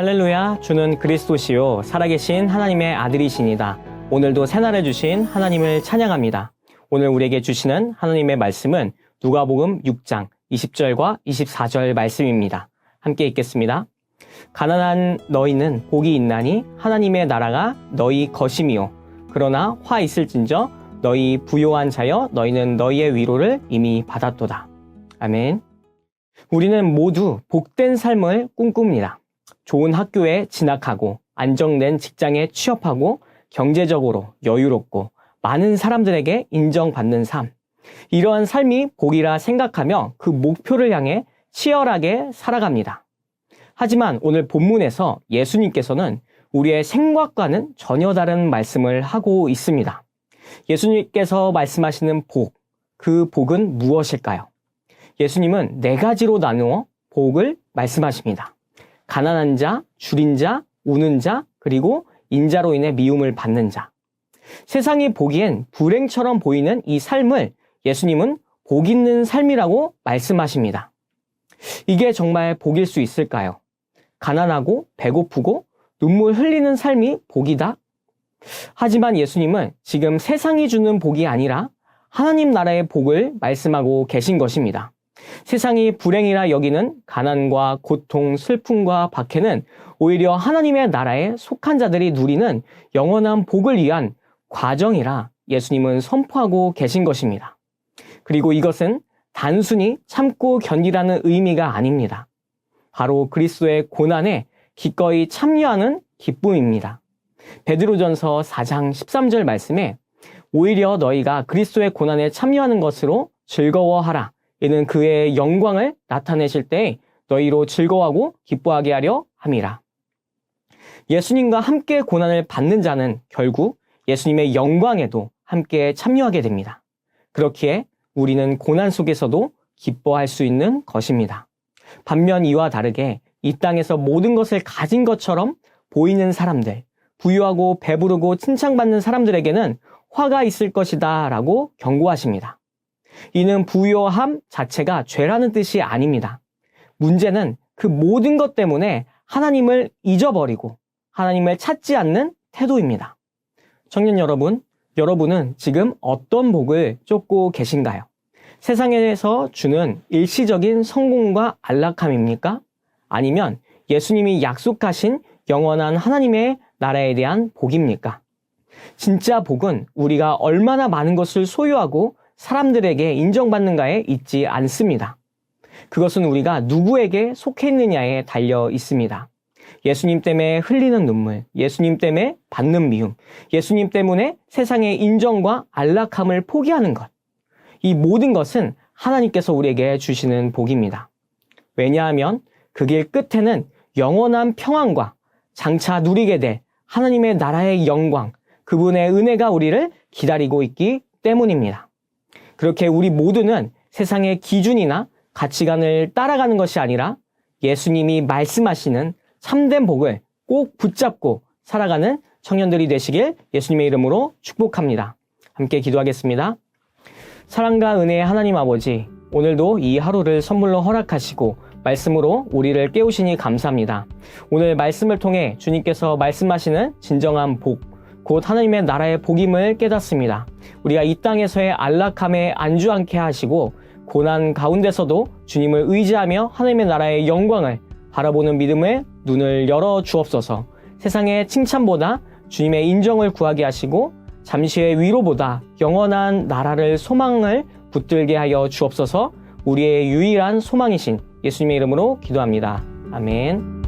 할렐루야, 주는 그리스도시요 살아계신 하나님의 아들이시니다. 오늘도 새날을 주신 하나님을 찬양합니다. 오늘 우리에게 주시는 하나님의 말씀은 누가복음 6장 20절과 24절 말씀입니다. 함께 읽겠습니다. 가난한 너희는 복이 있나니 하나님의 나라가 너희 것임이요. 그러나 화 있을진저 너희 부요한 자여 너희는 너희의 위로를 이미 받았도다. 아멘. 우리는 모두 복된 삶을 꿈꿉니다. 좋은 학교에 진학하고 안정된 직장에 취업하고 경제적으로 여유롭고 많은 사람들에게 인정받는 삶. 이러한 삶이 복이라 생각하며 그 목표를 향해 치열하게 살아갑니다. 하지만 오늘 본문에서 예수님께서는 우리의 생각과는 전혀 다른 말씀을 하고 있습니다. 예수님께서 말씀하시는 복, 그 복은 무엇일까요? 예수님은 네 가지로 나누어 복을 말씀하십니다. 가난한 자, 줄인 자, 우는 자, 그리고 인자로 인해 미움을 받는 자. 세상이 보기엔 불행처럼 보이는 이 삶을 예수님은 복 있는 삶이라고 말씀하십니다. 이게 정말 복일 수 있을까요? 가난하고 배고프고 눈물 흘리는 삶이 복이다? 하지만 예수님은 지금 세상이 주는 복이 아니라 하나님 나라의 복을 말씀하고 계신 것입니다. 세상이 불행이라 여기는 가난과 고통, 슬픔과 박해는 오히려 하나님의 나라에 속한 자들이 누리는 영원한 복을 위한 과정이라 예수님은 선포하고 계신 것입니다. 그리고 이것은 단순히 참고 견디라는 의미가 아닙니다. 바로 그리스도의 고난에 기꺼이 참여하는 기쁨입니다. 베드로전서 4장 13절 말씀에 오히려 너희가 그리스도의 고난에 참여하는 것으로 즐거워하라. 이는 그의 영광을 나타내실 때 너희로 즐거워하고 기뻐하게 하려 함이라. 예수님과 함께 고난을 받는 자는 결국 예수님의 영광에도 함께 참여하게 됩니다. 그렇기에 우리는 고난 속에서도 기뻐할 수 있는 것입니다. 반면 이와 다르게 이 땅에서 모든 것을 가진 것처럼 보이는 사람들, 부유하고 배부르고 칭찬받는 사람들에게는 화가 있을 것이다 라고 경고하십니다. 이는 부요함 자체가 죄라는 뜻이 아닙니다. 문제는 그 모든 것 때문에 하나님을 잊어버리고 하나님을 찾지 않는 태도입니다. 청년 여러분, 여러분은 지금 어떤 복을 쫓고 계신가요? 세상에서 주는 일시적인 성공과 안락함입니까? 아니면 예수님이 약속하신 영원한 하나님의 나라에 대한 복입니까? 진짜 복은 우리가 얼마나 많은 것을 소유하고 사람들에게 인정받는가에 있지 않습니다. 그것은 우리가 누구에게 속해 있느냐에 달려 있습니다. 예수님 때문에 흘리는 눈물, 예수님 때문에 받는 미움, 예수님 때문에 세상의 인정과 안락함을 포기하는 것. 이 모든 것은 하나님께서 우리에게 주시는 복입니다. 왜냐하면 그 길 끝에는 영원한 평안과 장차 누리게 될 하나님의 나라의 영광, 그분의 은혜가 우리를 기다리고 있기 때문입니다. 그렇게 우리 모두는 세상의 기준이나 가치관을 따라가는 것이 아니라 예수님이 말씀하시는 참된 복을 꼭 붙잡고 살아가는 청년들이 되시길 예수님의 이름으로 축복합니다. 함께 기도하겠습니다. 사랑과 은혜의 하나님 아버지, 오늘도 이 하루를 선물로 허락하시고 말씀으로 우리를 깨우시니 감사합니다. 오늘 말씀을 통해 주님께서 말씀하시는 진정한 복, 곧 하나님의 나라의 복임을 깨닫습니다. 우리가 이 땅에서의 안락함에 안주않게 하시고 고난 가운데서도 주님을 의지하며 하나님의 나라의 영광을 바라보는 믿음의 눈을 열어 주옵소서. 세상의 칭찬보다 주님의 인정을 구하게 하시고 잠시의 위로보다 영원한 나라를 소망을 붙들게 하여 주옵소서. 우리의 유일한 소망이신 예수님의 이름으로 기도합니다. 아멘.